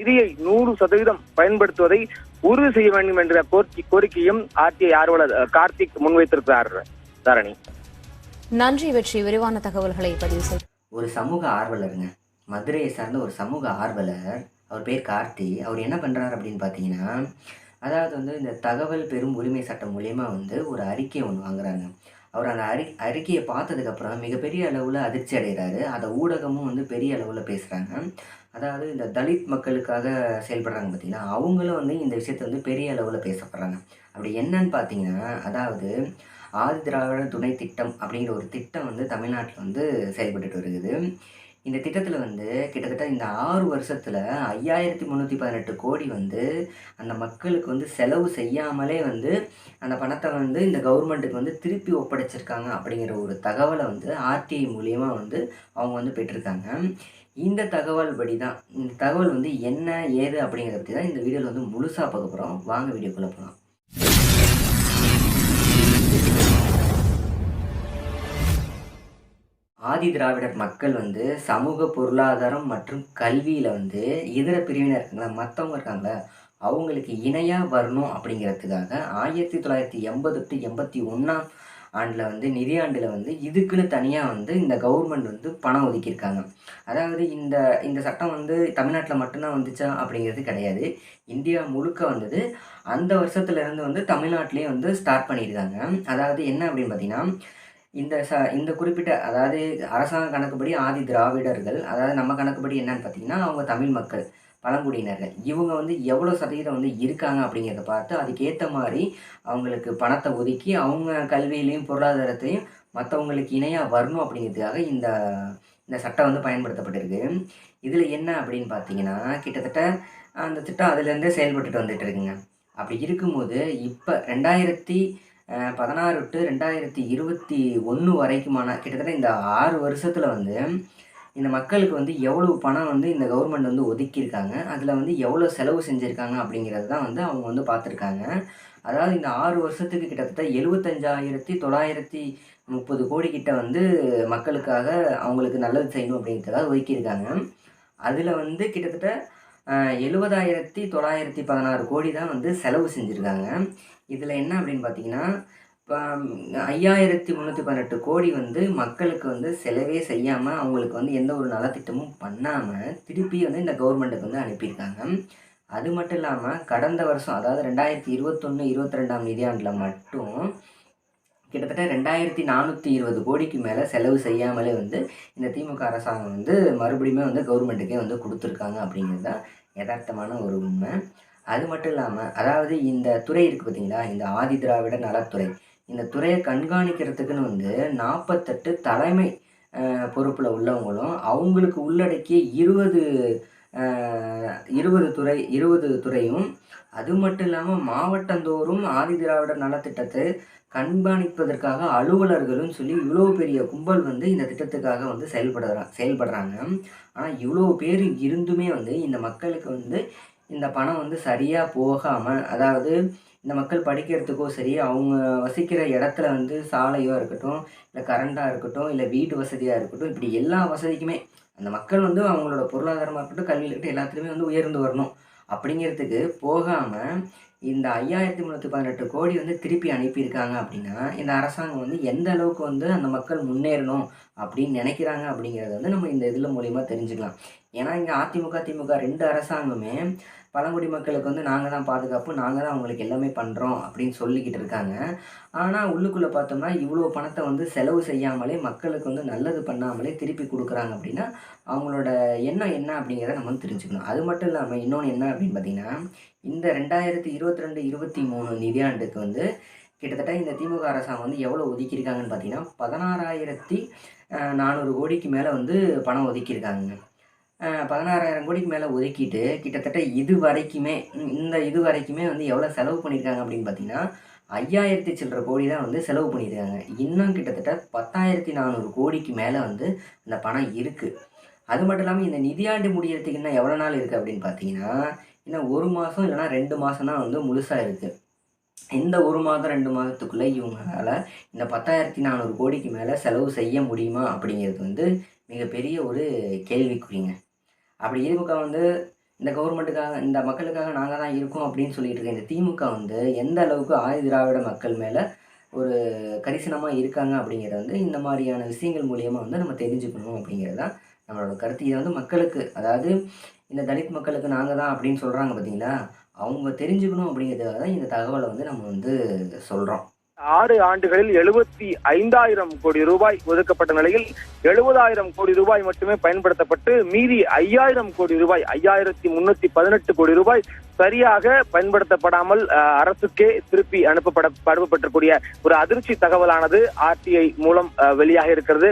நிதியை நூறு சதவீதம் பயன்படுத்துவதை உறுதி செய்ய வேண்டும் என்ற கோரிக்கை கோரிக்கையும் ஆர்டிஐ ஆர்வலர் கார்த்திக் முன்வைத்திருக்கிறார் தரணி. நன்றி வெற்றி. விரிவான தகவல்களை பதிவு செய்து ஒரு சமூக ஆர்வலருங்க. மதுரையை சார்ந்த ஒரு சமூக ஆர்வலர் அவர் பேர் கார்த்தி அவர் என்ன பண்ணுறாரு அப்படின்னு பார்த்தீங்கன்னா அதாவது வந்து இந்த தகவல் பெரும் உரிமை சட்டம் மூலயமா வந்து ஒரு அறிக்கை ஒன்று வாங்குறாங்க. அவர் அந்த அறி அறிக்கையை பார்த்ததுக்கப்புறம் மிகப்பெரிய அளவில் அதிர்ச்சி அடைகிறாரு அதை ஊடகமும் வந்து பெரிய அளவில் பேசுகிறாங்க அதாவது இந்த தலித் மக்களுக்காக செயல்படுறாங்க பார்த்தீங்கன்னா அவங்களும் வந்து இந்த விஷயத்தை வந்து பெரிய அளவில் பேசப்படுறாங்க. அப்படி என்னன்னு பார்த்தீங்கன்னா அதாவது ஆதி திராவிட துணை திட்டம் அப்படிங்கிற ஒரு திட்டம் வந்து தமிழ்நாட்டில் வந்து செயல்பட்டுட்டு வருகிறது இந்த திட்டத்தில் வந்து கிட்டத்தட்ட இந்த ஆறு வருஷத்தில் ஐயாயிரத்தி முந்நூற்றி பதினெட்டு கோடி வந்து அந்த மக்களுக்கு வந்து செலவு செய்யாமலே வந்து அந்த பணத்தை வந்து இந்த கவர்மெண்ட்டுக்கு வந்து திருப்பி ஒப்படைச்சிருக்காங்க அப்படிங்கிற ஒரு தகவலை வந்து ஆர்டிஐ மூலியமாக வந்து அவங்க வந்து பெற்றிருக்காங்க. இந்த தகவல் படி தான் இந்த தகவல் வந்து என்ன ஏது அப்படிங்கிறத பற்றி தான் இந்த வீடியோவில் வந்து முழுசாக பார்க்க போகிறோம் வாங்க வீடியோக்குள்ளே போகலாம் ஆதி திராவிடர் மக்கள் வந்து சமூக பொருளாதாரம் மற்றும் கல்வியில் வந்து இதர பிரிவினர் இருக்காங்களா? மற்றவங்க இருக்காங்களா? அவங்களுக்கு இணையாக வரணும் அப்படிங்கிறதுக்காக ஆயிரத்தி தொள்ளாயிரத்தி எண்பது டு எண்பத்தி ஒன்றாம் ஆண்டில் வந்து நிதியாண்டில் வந்து இதுக்குன்னு தனியாக வந்து இந்த கவர்மெண்ட் வந்து பணம் ஒதுக்கியிருக்காங்க. அதாவது இந்த இந்த சட்டம் வந்து தமிழ்நாட்டில் மட்டும்தான் வந்துச்சா அப்படிங்கிறது கிடையாது. இந்தியா முழுக்க வந்தது அந்த வருஷத்துலேருந்து வந்து தமிழ்நாட்டிலே வந்து ஸ்டார்ட் பண்ணியிருக்காங்க. அதாவது என்ன அப்படின்னு பார்த்தீங்கன்னா இந்த ச இந்த குறிப்பிட்ட அதாவது அரசாங்க கணக்குப்படி ஆதி திராவிடர்கள் அதாவது நம்ம கணக்குப்படி என்னன்னு பார்த்தீங்கன்னா அவங்க தமிழ் மக்கள் பழங்குடியினர்கள். இவங்க வந்து எவ்வளோ சதவீதம் வந்து இருக்காங்க அப்படிங்கிறத பார்த்து அதுக்கேற்ற மாதிரி அவங்களுக்கு பணத்தை ஒதுக்கி அவங்க கல்வியிலையும் பொருளாதாரத்தையும் மற்றவங்களுக்கு இணையாக வரணும் அப்படிங்கிறதுக்காக இந்த இந்த சட்டம் வந்து பயன்படுத்தப்பட்டிருக்கு. இதில் என்ன அப்படின்னு பார்த்தீங்கன்னா கிட்டத்தட்ட அந்த திட்டம் அதுலேருந்தே செயல்பட்டுட்டு வந்துட்டு இருக்குங்க. அப்படி இருக்கும்போது இப்போ ரெண்டாயிரத்தி பதினாறு டு ரெண்டாயிரத்தி இருபத்தி ஒன்று வரைக்குமான கிட்டத்தட்ட இந்த ஆறு வருஷத்தில் வந்து இந்த மக்களுக்கு வந்து எவ்வளோ பணம் வந்து இந்த கவர்மெண்ட் வந்து ஒதுக்கியிருக்காங்க அதில் வந்து எவ்வளோ செலவு செஞ்சுருக்காங்க அப்படிங்கிறது தான் வந்து அவங்க வந்து பார்த்துருக்காங்க. அதாவது இந்த ஆறு வருஷத்துக்கு கிட்டத்தட்ட எழுபத்தஞ்சாயிரத்தி தொள்ளாயிரத்தி முப்பது கோடி கிட்ட வந்து மக்களுக்காக அவங்களுக்கு நல்லது செய்யணும் அப்படிங்கிறதுக்காக ஒதுக்கியிருக்காங்க. அதில் வந்து கிட்டத்தட்ட எழுபதாயிரத்தி தொள்ளாயிரத்தி பதினாறு கோடி தான் வந்து செலவு செஞ்சுருக்காங்க. இதில் என்ன அப்படின்னு பார்த்தீங்கன்னா இப்போ ஐயாயிரத்தி முந்நூற்றி பதினெட்டு கோடி வந்து மக்களுக்கு வந்து செலவே செய்யாமல் அவங்களுக்கு வந்து எந்த ஒரு நலத்திட்டமும் பண்ணாமல் திருப்பி வந்து இந்த கவர்மெண்ட்டுக்கு வந்து அனுப்பியிருக்காங்க. அது மட்டும் இல்லாமல் கடந்த வருஷம் அதாவது ரெண்டாயிரத்தி இருபத்தொன்று இருபத்தி ரெண்டாம் நிதியாண்டில் மட்டும் கிட்டத்தட்ட ரெண்டாயிரத்தி நானூற்றி இருபது கோடிக்கு மேலே செலவு செய்யாமலே வந்து இந்த திமுக அரசாங்கம் வந்து மறுபடியுமே வந்து கவர்மெண்ட்டுக்கே வந்து கொடுத்துருக்காங்க அப்படிங்கிறது தான் யதார்த்தமான ஒரு உண்மை. அது மட்டும் இல்லாமல் அதாவது இந்த துறை இருக்குது பார்த்தீங்களா இந்த ஆதி திராவிட நலத்துறை. இந்த துறையை கண்காணிக்கிறதுக்குன்னு வந்து நாற்பத்தெட்டு தலைமை பொறுப்பில் உள்ளவங்களும் அவங்களுக்கு உள்ளடக்கிய இருபது இருபது துறை இருபது துறையும் அது மட்டும் இல்லாமல் மாவட்டந்தோறும் ஆதி திராவிடர் நலத்திட்டத்தை கண்காணிப்பதற்காக அலுவலர்களும் சொல்லி இவ்வளோ பெரிய கும்பல் வந்து இந்த திட்டத்துக்காக வந்து செயல்படுறா செயல்படுறாங்க. ஆனால் இவ்வளோ பேர் இருந்துமே வந்து இந்த மக்களுக்கு வந்து இந்த பணம் வந்து சரியாக போகாமல் அதாவது இந்த மக்கள் படிக்கிறதுக்கோ சரி அவங்க வசிக்கிற இடத்துல வந்து சாலையோ இருக்கட்டும் இல்லை கரண்டாக இருக்கட்டும் இல்லை வீட்டு வசதியாக இருக்கட்டும் இப்படி எல்லா வசதிக்குமே அந்த மக்கள் வந்து அவங்களோட பொருளாதாரமாக இருக்கட்டும் கல்வியில் இருக்கட்டும் எல்லாத்துலேயுமே வந்து உயர்ந்து வரணும். அப்படிங்கிறதுக்கு போகாமல் இந்த ஐயாயிரத்தி முந்நூற்றி பதினெட்டு கோடி வந்து திருப்பி அனுப்பியிருக்காங்க அப்படின்னா இந்த அரசாங்கம் வந்து எந்த அளவுக்கு வந்து அந்த மக்கள் முன்னேறணும் அப்படின்னு நினைக்கிறாங்க அப்படிங்கிறத வந்து நம்ம இந்த இதில் மூலிமா தெரிஞ்சுக்கலாம். ஏன்னா இங்கே அதிமுக திமுக ரெண்டு அரசாங்கமே பழங்குடி மக்களுக்கு வந்து நாங்கள் தான் பாதுகாப்பு நாங்கள் தான் அவங்களுக்கு எல்லாமே பண்ணுறோம் அப்படின்னு சொல்லிக்கிட்டு இருக்காங்க. ஆனால் உள்ளுக்குள்ளே பார்த்தோம்னா இவ்வளோ பணத்தை வந்து செலவு செய்யாமலே மக்களுக்கு வந்து நல்லது பண்ணாமலே திருப்பி கொடுக்குறாங்க அப்படின்னா அவங்களோட எண்ணம் என்ன அப்படிங்கிறத நம்ம வந்து தெரிஞ்சுக்கணும். அது மட்டும் இல்லாமல் இன்னொன்று என்ன அப்படின்னு பார்த்தீங்கன்னா இந்த ரெண்டாயிரத்தி இருபத்தி ரெண்டு இருபத்தி மூணு நிதியாண்டுக்கு வந்து கிட்டத்தட்ட இந்த திமுக அரசாங்கம் வந்து எவ்வளோ ஒதுக்கியிருக்காங்கன்னு பார்த்தீங்கன்னா பதினாறாயிரத்தி நானூறு கோடிக்கு மேலே வந்து பணம் ஒதுக்கியிருக்காங்க பதினாறாயிரம் கோடிக்கு மேலே ஒதுக்கிட்டு கிட்டத்தட்ட இது வரைக்குமே இந்த இது வரைக்குமே வந்து எவ்வளோ செலவு பண்ணியிருக்காங்க அப்படின்னு பார்த்தீங்கன்னா ஐயாயிரத்தி சில்லற கோடி தான் வந்து செலவு பண்ணியிருக்காங்க. இன்னும் கிட்டத்தட்ட பத்தாயிரத்தி நானூறு கோடிக்கு மேலே வந்து இந்த பணம் இருக்குது அது மட்டும் இல்லாமல் இந்த நிதியாண்டு முடியறதுக்கு இன்னும் எவ்வளோ நாள் இருக்குது அப்படின்னு பார்த்தீங்கன்னா இன்னும் ஒரு மாதம் இல்லைன்னா ரெண்டு மாதம் தான் வந்து முழுசாக இருக்குது இந்த ஒரு மாதம் ரெண்டு மாதத்துக்குள்ளே இவங்களால் இந்த பத்தாயிரத்தி நானூறு கோடிக்கு மேலே செலவு செய்ய முடியுமா அப்படிங்கிறது வந்து மிகப்பெரிய ஒரு கேள்விக்குறிங்க. அப்படி இருக்க வந்து இந்த கவர்மெண்ட்டுக்காக இந்த மக்களுக்காக நாங்கள் தான் இருக்கோம் அப்படின்னு சொல்லிட்டு இருக்க இந்த திமுக வந்து எந்த அளவுக்கு ஆதி திராவிட மக்கள் மேலே ஒரு கரிசனமாக இருக்காங்க அப்படிங்கிறத வந்து இந்த மாதிரியான விஷயங்கள் மூலியமாக வந்து நம்ம தெரிஞ்சுக்கணும் அப்படிங்கிறது தான் நம்மளோட கருத்து. இதை வந்து மக்களுக்கு அதாவது இந்த தலித் மக்களுக்கு நாங்கள் தான் அப்படின்னு சொல்கிறாங்க பார்த்தீங்களா அவங்க தெரிஞ்சுக்கணும் அப்படிங்கிறதுக்காக தான் இந்த தகவலை வந்து நம்ம வந்து சொல்கிறோம் ஆறு ஆண்டுகளில் எழுபத்தி ஐந்தாயிரம் கோடி ரூபாய் ஒதுக்கப்பட்ட நிலையில் எழுபதாயிரம் கோடி ரூபாய் மட்டுமே பயன்படுத்தப்பட்டு மீதி ஐயாயிரம் கோடி ரூபாய் ஐயாயிரத்தி முன்னூத்தி பதினெட்டு கோடி ரூபாய் சரியாக பயன்படுத்தப்படாமல் அஹ், அரசுக்கே திருப்பி அனுப்பப்பட அனுப்பப்பட்டிருக்கூடிய ஒரு அதிர்ச்சி தகவலானது ஆர்டிஐ மூலம் அஹ், வெளியாக இருக்கிறது.